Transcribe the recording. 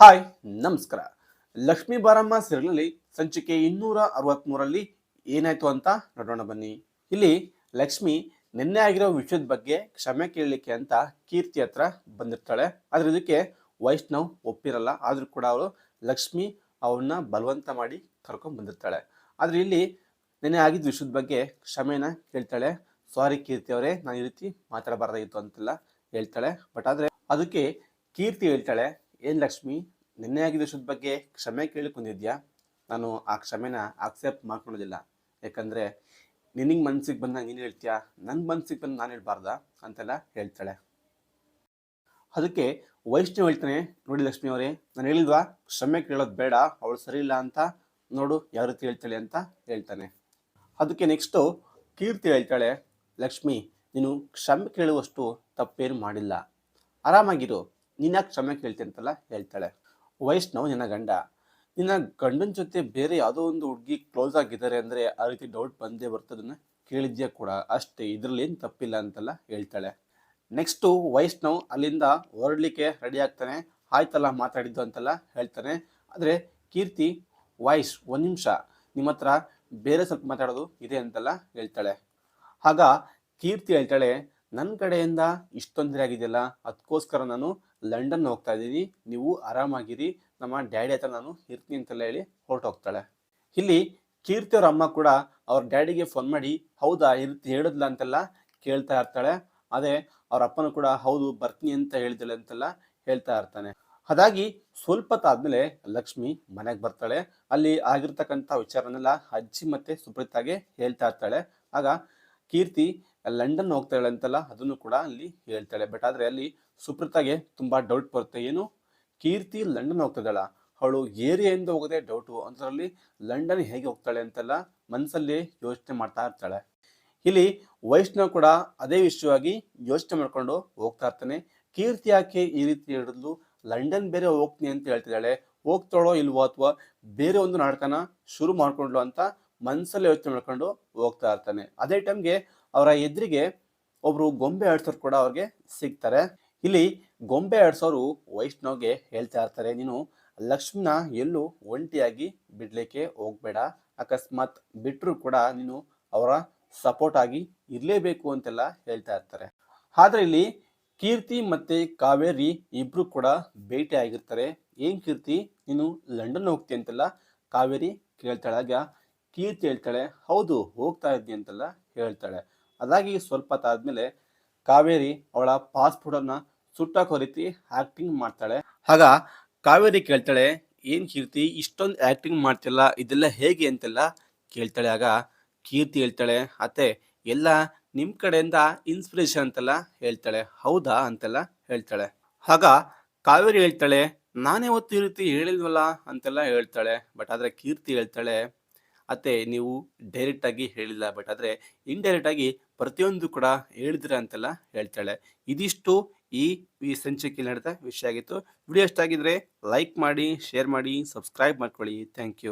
Hi, ನಮಸ್ಕಾರ. ಲಕ್ಷ್ಮೀ ಬಾರಮ್ಮ ಸೀರಿಯಲ್ನಲ್ಲಿ ಸಂಚಿಕೆ ಇನ್ನೂರ ಅರವತ್ಮೂರಲ್ಲಿ ಏನಾಯ್ತು ಅಂತ ನೋಡೋಣ ಬನ್ನಿ. ಇಲ್ಲಿ ಲಕ್ಷ್ಮಿ ನಿನ್ನೆ ಆಗಿರೋ ವಿಷಯದ ಬಗ್ಗೆ ಕ್ಷಮೆ ಕೇಳಲಿಕ್ಕೆ ಅಂತ ಕೀರ್ತಿ ಹತ್ರ ಬಂದಿರ್ತಾಳೆ. ಆದ್ರೆ ಇದಕ್ಕೆ ವೈಷ್ಣವ್ ಒಪ್ಪಿರಲ್ಲ. ಆದ್ರೂ ಕೂಡ ಅವಳು ಲಕ್ಷ್ಮಿ ಅವನ್ನ ಬಲವಂತ ಮಾಡಿ ಕರ್ಕೊಂಡ್ ಬಂದಿರ್ತಾಳೆ. ಆದ್ರೆ ಇಲ್ಲಿ ನಿನ್ನೆ ಆಗಿದ್ದ ವಿಷಯದ ಬಗ್ಗೆ ಕ್ಷಮೆನ ಕೇಳ್ತಾಳೆ. ಸಾರಿ ಕೀರ್ತಿ ಅವರೇ, ನಾನು ಈ ರೀತಿ ಮಾತಾಡಬಾರ್ದಾಗಿತ್ತು ಅಂತೆಲ್ಲ ಹೇಳ್ತಾಳೆ. ಬಟ್ ಆದ್ರೆ ಅದಕ್ಕೆ ಕೀರ್ತಿ ಹೇಳ್ತಾಳೆ. ಏನ್ ಲಕ್ಷ್ಮಿ, ನಿನ್ನೆ ಆಗಿದ್ದ ವಿಷಯದ ಬಗ್ಗೆ ಕ್ಷಮೆ ಕೇಳಿಕೊಂಡಿದ್ಯಾ ನಾನು ಆ ಕ್ಷಮೆನ ಆಕ್ಸೆಪ್ಟ್ ಮಾಡ್ಕೊಳ್ಳೋದಿಲ್ಲ. ಯಾಕಂದರೆ ನಿನಗೆ ಮನಸ್ಸಿಗೆ ಬಂದಾಗ ನೀನು ಹೇಳ್ತೀಯಾ? ನನ್ನ ಮನಸ್ಸಿಗೆ ಬಂದು ನಾನು ಹೇಳ್ಬಾರ್ದಾ? ಅಂತೆಲ್ಲ ಹೇಳ್ತಾಳೆ. ಅದಕ್ಕೆ ವೈಷ್ಣವ್ ಹೇಳ್ತಾನೆ, ನೋಡಿ ಲಕ್ಷ್ಮಿ ಅವರೇ, ನಾನು ಹೇಳಿದ್ವಾ ಕ್ಷಮೆ ಕೇಳೋದು ಬೇಡ, ಅವಳು ಸರಿ ಇಲ್ಲ ಅಂತ ನೋಡು ಯಾವ ರೀತಿ ಹೇಳ್ತಾಳೆ ಅಂತ ಹೇಳ್ತಾನೆ. ಅದಕ್ಕೆ ನೆಕ್ಸ್ಟು ಕೀರ್ತಿ ಹೇಳ್ತಾಳೆ, ಲಕ್ಷ್ಮಿ, ನೀನು ಕ್ಷಮೆ ಕೇಳುವಷ್ಟು ತಪ್ಪೇನು ಮಾಡಿಲ್ಲ. ಆರಾಮಾಗಿರು. ನೀನ್ಯಾಕೆ ಕ್ಷಮೆ ಕೇಳ್ತೀನಿ ಅಂತೆಲ್ಲ ಹೇಳ್ತಾಳೆ. ವೈಷ್ಣವ್, ನಿನ್ನ ಗಂಡ, ನಿನ್ನ ಗಂಡನ ಜೊತೆ ಬೇರೆ ಯಾವುದೋ ಒಂದು ಹುಡುಗಿ ಕ್ಲೋಸ್ ಆಗಿದ್ದಾರೆ ಅಂದರೆ ಆ ರೀತಿ ಡೌಟ್ ಬಂದೇ ಬರ್ತದನ್ನ ಕೇಳಿದ್ಯಾ ಕೂಡ. ಅಷ್ಟೇ, ಇದರಲ್ಲಿ ಏನು ತಪ್ಪಿಲ್ಲ ಅಂತೆಲ್ಲ ಹೇಳ್ತಾಳೆ. ನೆಕ್ಸ್ಟು ವೈಷ್ಣವ್ ಅಲ್ಲಿಂದ ಹೊರಡ್ಲಿಕ್ಕೆ ರೆಡಿ ಆಗ್ತಾನೆ. ಆಯ್ತಲ್ಲ ಮಾತಾಡಿದ್ದು ಅಂತೆಲ್ಲ ಹೇಳ್ತಾನೆ. ಆದರೆ ಕೀರ್ತಿ ವಾಯ್ಸ್ ಒಂದು ನಿಮಿಷ, ನಿಮ್ಮ ಹತ್ರ ಬೇರೆ ಸ್ವಲ್ಪ ಮಾತಾಡೋದು ಇದೆ ಅಂತೆಲ್ಲ ಹೇಳ್ತಾಳೆ. ಆಗ ಕೀರ್ತಿ ಹೇಳ್ತಾಳೆ ನನ್ನ ಕಡೆಯಿಂದ ಇಷ್ಟೊಂದರೆ ಆಗಿದೆಯಲ್ಲ ಅದಕ್ಕೋಸ್ಕರ ನಾನು ಲಂಡನ್ ಹೋಗ್ತಾ ಇದ್ದೀನಿ. ನೀವು ಆರಾಮಾಗಿರಿ. ನಮ್ಮ ಡ್ಯಾಡಿ ಹತ್ರ ನಾನು ಇರ್ತೀನಿ ಅಂತೆಲ್ಲ ಹೇಳಿ ಹೊರಟೋಗ್ತಾಳೆ ಇಲ್ಲಿ ಕೀರ್ತಿ ಅವ್ರ ಅಮ್ಮ ಕೂಡ ಅವ್ರ ಡ್ಯಾಡಿಗೆ ಫೋನ್ ಮಾಡಿ, ಹೌದಾ, ಇರ್ತಿ ರೀತಿ ಹೇಳಿದ್ಲ ಅಂತೆಲ್ಲ ಕೇಳ್ತಾ ಇರ್ತಾಳೆ. ಅದೇ ಅವ್ರ ಅಪ್ಪನೂ ಕೂಡ, ಹೌದು, ಬರ್ತೀನಿ ಅಂತ ಹೇಳಿದಳೆ ಅಂತೆಲ್ಲ ಹೇಳ್ತಾ ಇರ್ತಾನೆ. ಅದಾಗಿ ಸ್ವಲ್ಪ ತಾದ್ಮೇಲೆ ಲಕ್ಷ್ಮಿ ಮನೆಗೆ ಬರ್ತಾಳೆ. ಅಲ್ಲಿ ಆಗಿರ್ತಕ್ಕಂಥ ವಿಚಾರನೆಲ್ಲ ಅಜ್ಜಿ ಮತ್ತೆ ಸುಪ್ರೀತಾಗೆ ಹೇಳ್ತಾ ಇರ್ತಾಳೆ. ಆಗ ಕೀರ್ತಿ ಲಂಡನ್ ಹೋಗ್ತಾಳೆ ಅಂತಲ್ಲ ಅದನ್ನು ಕೂಡ ಅಲ್ಲಿ ಹೇಳ್ತಾಳೆ. ಬಟ್ ಆದ್ರೆ ಅಲ್ಲಿ ಸುಪ್ರತಾಗೆ ತುಂಬಾ ಡೌಟ್ ಬರುತ್ತೆ. ಏನು? ಕೀರ್ತಿ ಲಂಡನ್ ಹೋಗ್ತಿದ್ದಾಳ. ಅವಳು ಏರಿಯಾಯಿಂದ ಹೋಗೋದೇ ಡೌಟು ಅದರಲ್ಲಿ ಲಂಡನ್ ಹೇಗೆ ಹೋಗ್ತಾಳೆ ಅಂತೆಲ್ಲ ಮನಸ್ಸಲ್ಲಿ ಯೋಚನೆ ಮಾಡ್ತಾ ಇರ್ತಾಳೆ. ಇಲ್ಲಿ ವೈಷ್ಣವ್ ಕೂಡ ಅದೇ ವಿಷಯವಾಗಿ ಯೋಚನೆ ಮಾಡ್ಕೊಂಡು ಹೋಗ್ತಾ ಇರ್ತಾನೆ. ಕೀರ್ತಿ ಯಾಕೆ ಈ ರೀತಿ ಹೇಳಿದ್ಲು ಲಂಡನ್ ಬೇರೆ ಹೋಗ್ತೀನಿ ಅಂತ ಹೇಳ್ತಿದ್ದಾಳೆ. ಹೋಗ್ತಾಳೋ ಇಲ್ವೋ ಅಥವಾ ಬೇರೆ ಒಂದು ನಾಟಕನ ಶುರು ಮಾಡ್ಕೊಂಡ್ಲು ಅಂತ ಮನಸ್ಸಲ್ಲಿ ಯೋಚನೆ ಮಾಡ್ಕೊಂಡು ಹೋಗ್ತಾ ಇರ್ತಾನೆ. ಅದೇ ಟೈಮ್ಗೆ ಅವರ ಎದುರಿಗೆ ಒಬ್ರು ಗೊಂಬೆ ಆಡ್ಸೋರು ಕೂಡ ಅವ್ರಿಗೆ ಸಿಗ್ತಾರೆ. ಇಲ್ಲಿ ಗೊಂಬೆ ಆಡ್ಸೋರು ವೈಷ್ಣವ್ಗೆ ಹೇಳ್ತಾ ಇರ್ತಾರೆ, ನೀನು ಲಕ್ಷ್ಮಣ ಎಲ್ಲೂ ಒಂಟಿಯಾಗಿ ಬಿಡ್ಲಿಕ್ಕೆ ಹೋಗ್ಬೇಡ. ಅಕಸ್ಮಾತ್ ಬಿಟ್ಟರು ಕೂಡ ನೀನು ಅವರ ಸಪೋರ್ಟ್ ಆಗಿ ಇರಲೇಬೇಕು ಅಂತೆಲ್ಲ ಹೇಳ್ತಾ ಇರ್ತಾರೆ. ಆದ್ರೆ ಇಲ್ಲಿ ಕೀರ್ತಿ ಮತ್ತೆ ಕಾವೇರಿ ಇಬ್ರು ಕೂಡ ಭೇಟಿ ಆಗಿರ್ತಾರೆ. ಏನ್ ಕೀರ್ತಿ? ನೀನು ಲಂಡನ್ ಹೋಗ್ತಿ ಅಂತೆಲ್ಲ ಕಾವೇರಿ ಕೇಳ್ತಾಳೆ. ಆಗ ಕೀರ್ತಿ ಹೇಳ್ತಾಳೆ, ಹೌದು, ಹೋಗ್ತಾ ಇದ್ದಿ ಅಂತೆಲ್ಲ ಹೇಳ್ತಾಳೆ. ಅದಾಗಿ ಸ್ವಲ್ಪ ತಾದ್ಮೇಲೆ ಕಾವೇರಿ ಅವಳ ಪಾಸ್ಪೋರ್ಟ್ ಅನ್ನ ಸುಟ್ಟಾಕೋ ರೀತಿ ಆಕ್ಟಿಂಗ್ ಮಾಡ್ತಾಳೆ. ಆಗ ಕಾವೇರಿ ಕೇಳ್ತಾಳೆ, ಏನ್ ಕೀರ್ತಿ, ಇಷ್ಟೊಂದು ಆಕ್ಟಿಂಗ್ ಮಾಡ್ತಿಲ್ಲ, ಇದೆಲ್ಲ ಹೇಗೆ ಅಂತೆಲ್ಲ? ಕೇಳ್ತಾಳೆ. ಆಗ ಕೀರ್ತಿ ಹೇಳ್ತಾಳೆ, ಅತ್ತೆ, ಎಲ್ಲ ನಿಮ್ ಕಡೆಯಿಂದ ಇನ್ಸ್ಪಿರೇಷನ್ ಅಂತೆಲ್ಲ? ಹೇಳ್ತಾಳೆ. ಹೌದಾ? ಅಂತೆಲ್ಲ ಹೇಳ್ತಾಳೆ. ಆಗ ಕಾವೇರಿ ಹೇಳ್ತಾಳೆ, ನಾನೇ ಅವತ್ತು ಈ ರೀತಿ ಹೇಳಿಲ್ವಲ್ಲ? ಅಂತೆಲ್ಲ ಹೇಳ್ತಾಳೆ. ಬಟ್ ಆದ್ರೆ ಕೀರ್ತಿ ಹೇಳ್ತಾಳೆ ಅತ್ತೆ, ನೀವು ಡೈರೆಕ್ಟ್ ಆಗಿ ಹೇಳಿಲ್ಲ ಬಟ್ ಆದರೆ ಇಂಡೈರೆಕ್ಟ್ ಆಗಿ ಪ್ರತಿಯೊಂದು ಕೂಡ ಹೇಳಿದ್ರ ಅಂತೆಲ್ಲ ಹೇಳ್ತಾಳೆ. ಇದಿಷ್ಟು ಈ ಈ ಸಂಚಿಕೆಯಲ್ಲಿ ನಡೆದ ವಿಷಯ ಆಗಿತ್ತು. ವಿಡಿಯೋ ಇಷ್ಟ ಆಗಿದ್ರೆ ಲೈಕ್ ಮಾಡಿ ಶೇರ್ ಮಾಡಿ ಸಬ್ಸ್ಕ್ರೈಬ್ ಮಾಡ್ಕೊಳ್ಳಿ. Thank you